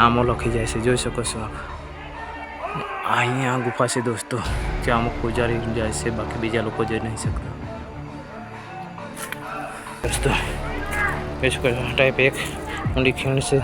નામો લખી જાય છે, જોઈ શકો છો. અહીંયા ગુફા છે દોસ્તો ત્યાં અમુક પૂજારી જાય છે, બાકી બીજા લોકો જઈ નહીં શકતા. દોસ્તો જોઈ શકો છો ટાઈપ એક ખીણ છે.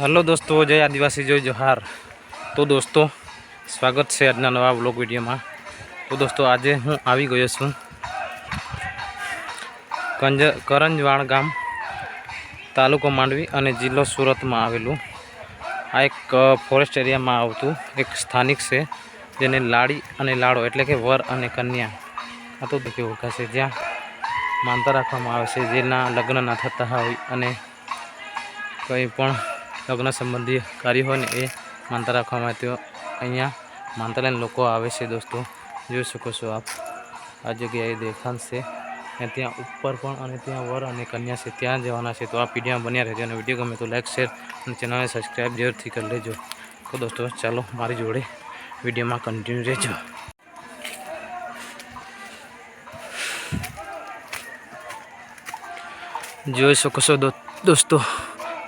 હલો દોસ્તો, જય આદિવાસી, જય જોહાર. તો દોસ્તો, સ્વાગત છે આજના નવા બ્લોગ વિડીયોમાં. તો દોસ્તો, આજે હું આવી ગયો છું કંજ, કરંજવાણ ગામ, તાલુકો માંડવી અને જિલ્લો સુરતમાં આવેલું. આ એક ફોરેસ્ટ એરિયામાં આવતું એક સ્થાનિક છે, જેને લાડી અને લાડો એટલે કે વર અને કન્યા. આ તો કે ઓળખાશે જ્યાં માનતા રાખવામાં આવે છે, જેના લગ્ન ના થતા હોય અને કંઈ પણ લગ્ન સંબંધી કાર્ય હોય ને એ માનતા રાખવામાં આવે તો અહીંયા માનતા લઈને લોકો આવે છે દોસ્તો. જોઈ શકો છો આપ. આ જગ્યાએ દેખાણ છે. અને ત્યાં ઉપર પણ અને ત્યાં વર અને કન્યા છે. ત્યાં જવાના છે. તો આ પીડીએમાં બન્યા રહેજો અને વીડિયો ગમે તો લાઈક, શેર અને ચેનલને સબસ્ક્રાઈબ જરૂરથી કરી લેજો. તો દોસ્તો, ચાલો મારી જોડે વિડીયોમાં કન્ટિન્યુ રહેજો. જોઈ શકો છો દોસ્તો.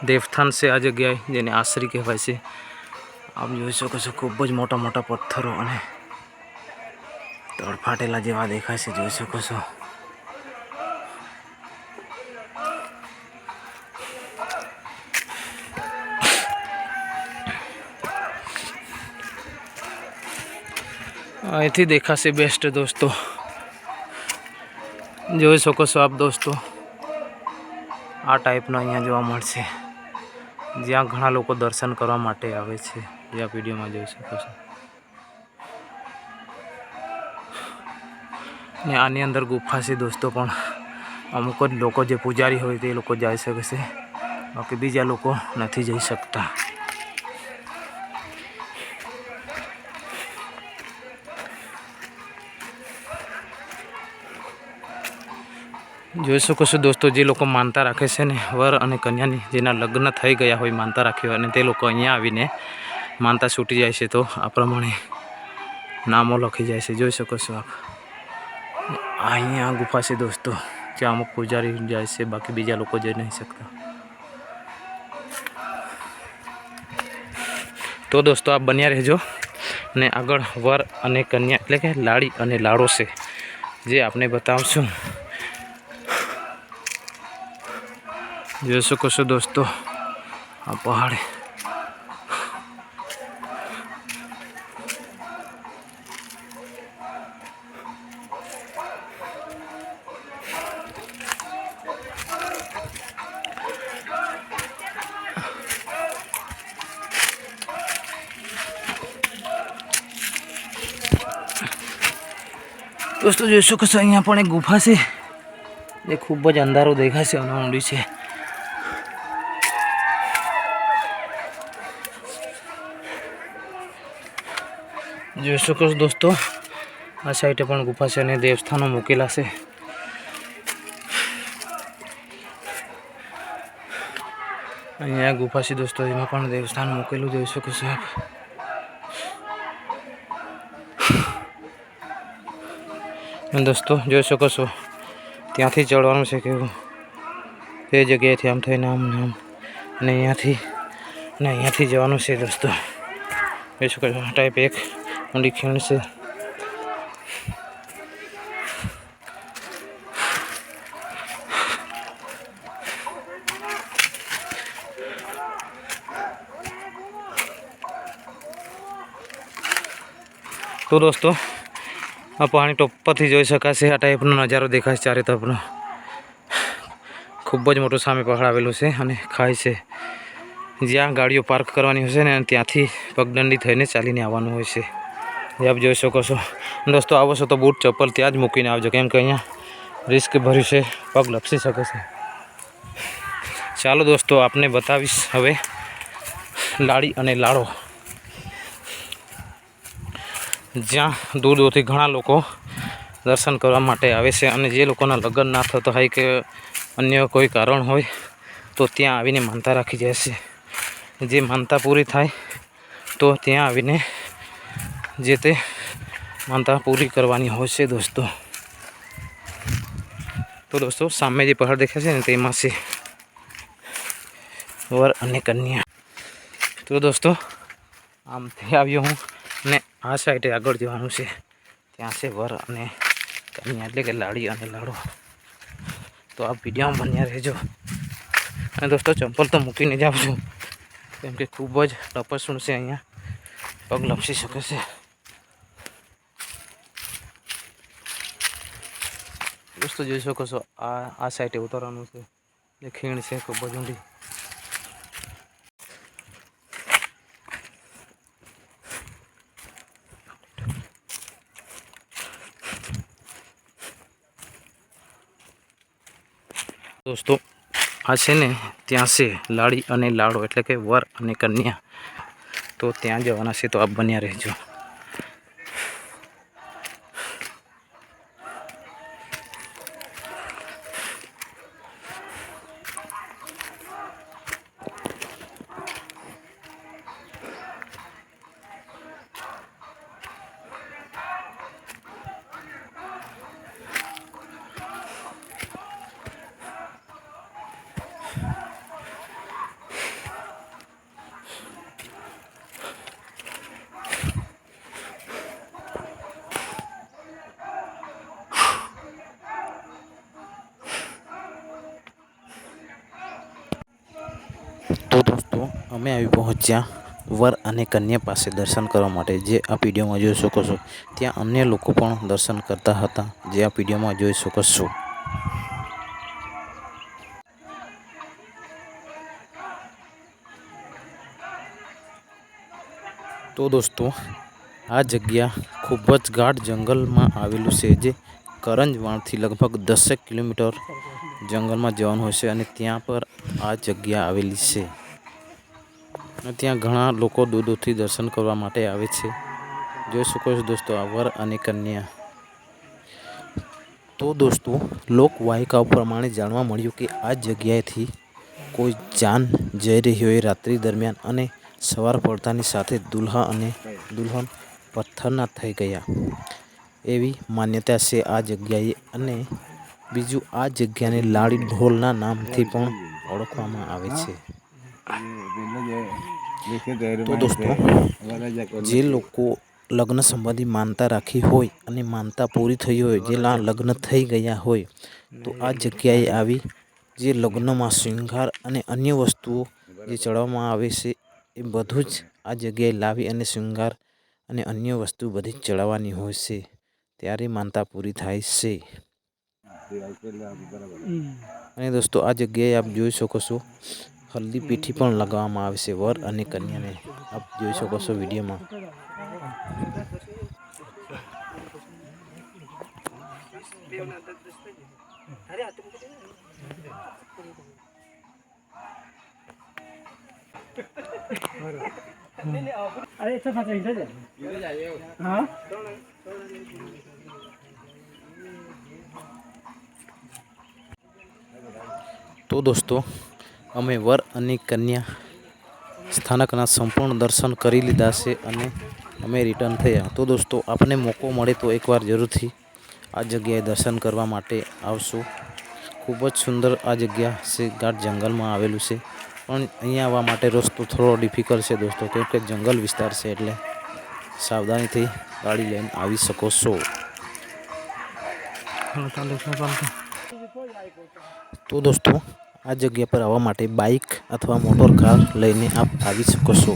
દેવસ્થાન છે આ જગ્યાએ જેને આશરી કહેવાય છે. આપ જોઈ શકો છો, ખૂબ જ મોટા મોટા પથ્થરો અને તડફાટેલા જેવા દેખાય છે, જોઈ શકો છો. અહીંથી દેખાશે બેસ્ટ દોસ્તો. જોઈ શકો છો આપ દોસ્તો. આ ટાઈપનો અહીંયા જોવા મળશે. જ્યાં ઘણા લોકો દર્શન કરવા માટે આવે છે. જે આ વિડીયોમાં જોઈ શકો છો. ને આની અંદર ગુફા છે દોસ્તો પણ અમુક જ લોકો જે પૂજારી હોય તે લોકો જઈ શકે છે. બાકી બીજા લોકો નથી જઈ શકતા. જોઈ શકો છો દોસ્તો, જે લોકો માનતા રાખે છે ને, વર અને કન્યાની, જેના લગ્ન થઈ ગયા હોય માનતા રાખી હોય અને તે લોકો અહીંયા આવીને માનતા છૂટી જાય છે, તો આ પ્રમાણે નામો લખી જાય છે, જોઈ શકો છો આપ. અહીંયા ગુફા છે દોસ્તો, જ્યાં અમુક પૂજારી જાય છે, બાકી બીજા લોકો જઈ નહીં શકતા. તો દોસ્તો, આપ બન્યા રહેજો ને આગળ વર અને કન્યા, એટલે કે લાડી અને લાડો છે, જે આપણે બતાવશું. જોઈ શકો છો દોસ્તો, આ પહાડ. દોસ્તો, જોઈ છો, અહીંયા પણ એક ગુફા છે. જે ખૂબ જ અંધારું દેખાશે અને ઊંડી છે. જોઈ શકો છો દોસ્તો, આ સાઈડે પણ ગુફા છે અને દેવસ્થાનો મૂકેલા છે. અહીંયા ગુફા છે દોસ્તો, એમાં પણ દેવસ્થાન મૂકેલું જોઈ શકો છો દોસ્તો, જોઈ શકો છો, ત્યાંથી ચડવાનું છે કેવું તે જગ્યાએથી આમ થઈને આમ ને આમ, અને અહીંયાથી અને અહીંયાથી જવાનું છે દોસ્તો. જોઈ શકો છો ટાઈપ એક. નિરીક્ષણ છે. તો દોસ્તો, આ પાણી ટોપ પરથી જોઈ શકાશે. આ ટાઈપનો નજારો દેખાય છે ચારે તરફનો. ખૂબ જ મોટું સામે પહાડ આવેલું છે અને ખાય છે. જ્યાં ગાડીઓ પાર્ક કરવાની હોય છે ને ત્યાંથી પગદંડી થઈને ચાલીને આવવાનું હોય છે. આપ જોઈ શકો છો. દોસ્તો, આવો તો બૂટ ચપ્પલ ત્યાં જ મૂકીને આવજો. કેમ કે અહીંયા રિસ્ક ભર્યું છે, પગ લપસી શકે છે. ચાલો દોસ્તો, આપને બતાવીશ હવે લાડી અને લાડો જ્યાં દૂર દૂરથી ઘણા લોકો દર્શન કરવા માટે આવે છે અને જે લોકોના લગ્ન ના થતા હોય કે અન્ય કોઈ કારણ હોય, તો ત્યાં આવીને માનતા રાખી જાય છે. જે માનતા પૂરી થાય, તો ત્યાં આવીને જે તે માનતા પૂરી કરવાની હોય છે દોસ્તો. તો દોસ્તો, સામે જે પહાડ દેખાય છે ને, તેમાં છે વર અને કન્યા. તો દોસ્તો આમથી આવ્યો હું ને આ સાઈડે આગળ જવાનું છે. ત્યાં છે વર અને કન્યા, એટલે કે લાડી અને લાડો. તો આ વિડીયોમાં બન્યા રહેજો. અને દોસ્તો, ચંપલ તો મૂકીને જ આવજો કેમ કે ખૂબ જ તપસ્સું છે અહીંયા. પગ લપસી શકે છે. દોસ્તો જોઈ શકો છો, આ આ સાઈડે ઉતરવાનું છે. જે ખીણ છે ભજુંડી દોસ્તો, આ છે ને, ત્યાં છે લાડી અને લાડો, એટલે કે વર અને કન્યા. તો ત્યાં જવાના છે, તો આપ બન્યા રહેજો. દોસ્તો અમે આવી પહોંચ્યા વર અને કન્યા પાસે દર્શન કરવા માટે. જે આ વિડીયોમાં જોઈ શકો છો, ત્યાં અન્ય લોકો પણ દર્શન કરતા હતા. જે આ વિડીયોમાં જોઈ શકો છો. તો દોસ્તો, આ જગ્યા ખૂબ જ ગાઢ જંગલમાં આવેલું છે, જે કરંજવાણથી લગભગ દસેક કિલોમીટર જંગલમાં જવાનું હોય છે અને ત્યાં પર આ જગ્યા આવેલી છે. ત્યાં ઘણા લોકો દૂર દૂરથી દર્શન કરવા માટે આવે છે. જોઈ શકો છો દોસ્તો આ વર અને કન્યા. તો દોસ્તો લોકવાયકાઓ પ્રમાણે જાણવા મળ્યું કે આ જગ્યાએથી કોઈ જાન જઈ રહી હોય રાત્રિ દરમિયાન અને સવાર પડતાની સાથે દુલ્હા અને દુલ્હન પથ્થરના થઈ ગયા. એવી માન્યતા છે આ જગ્યાએ અને બીજું આ જગ્યાને લાડી ઢોલના નામથી પણ ઓળખવામાં આવે છે. તો દોસ્તો જે લોકો લગ્ન સંબંધી માનતા રાખી હોય અને માનતા પૂરી થઈ હોય જે લગ્ન થઈ ગયા હોય તો આ જગ્યાએ આવી જે લગ્નમાં શૃંગાર અને અન્ય વસ્તુઓ જે ચડાવવામાં આવે છે એ બધું જ આ જગ્યાએ લાવી અને શૃંગાર અને અન્ય વસ્તુ બધી જ ચડાવવાની હોય છે. ત્યારે માનતા પૂરી થાય છે. અને દોસ્તો આ જગ્યાએ આપ જોઈ શકો છો હલ્દી પીઠી પણ લગાવવામાં આવે છે વર અને કન્યાને. આપ જોઈ શકો છો વિડીયોમાં. તો દોસ્તો અમે વર અને કન્યા સ્થાનકના સંપૂર્ણ દર્શન કરી લીધા છે અને અમે રિટર્ન થયા. તો દોસ્તો આપને મોકો મળે તો એકવાર જરૂરથી આ જગ્યાએ દર્શન કરવા માટે આવશો. ખૂબ જ સુંદર આ જગ્યા છે. ગાઢ જંગલમાં આવેલું છે. પણ અહીંયા આવવા માટે રસ્તો થોડો ડિફિકલ્ટ છે દોસ્તો કેમ કે જંગલ વિસ્તાર છે એટલે સાવધાનીથી ગાડી લઈને આવી શકો છો? તો દોસ્તો આ જગ્યા પર આવવા માટે બાઇક અથવા મોટર કાર લઈને આપ આવી શકો છો.